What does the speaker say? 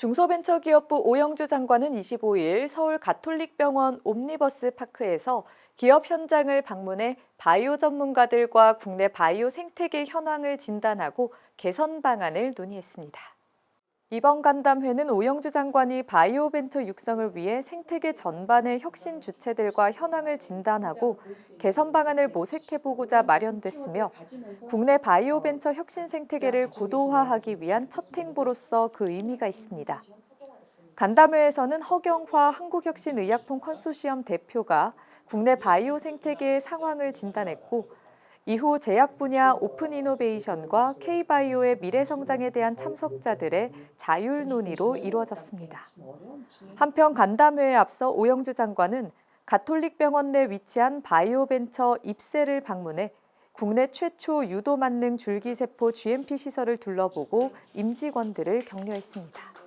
중소벤처기업부 오영주 장관은 25일 서울 가톨릭병원 옴니버스 파크에서 기업 현장을 방문해 바이오 전문가들과 국내 바이오 생태계 현황을 진단하고 개선 방안을 논의했습니다. 이번 간담회는 오영주 장관이 바이오 벤처 육성을 위해 생태계 전반의 혁신 주체들과 현황을 진단하고 개선 방안을 모색해보고자 마련됐으며 국내 바이오 벤처 혁신 생태계를 고도화하기 위한 첫 행보로서 그 의미가 있습니다. 간담회에서는 허경화 한국혁신의약품 컨소시엄 대표가 국내 바이오 생태계의 상황을 진단했고 이후 제약 분야 오픈 이노베이션과 K바이오의 미래 성장에 대한 참석자들의 자율 논의로 이루어졌습니다. 한편 간담회에 앞서 오영주 장관은 가톨릭병원 내 위치한 바이오벤처 입세를 방문해 국내 최초 유도 만능 줄기세포 GMP 시설을 둘러보고 임직원들을 격려했습니다.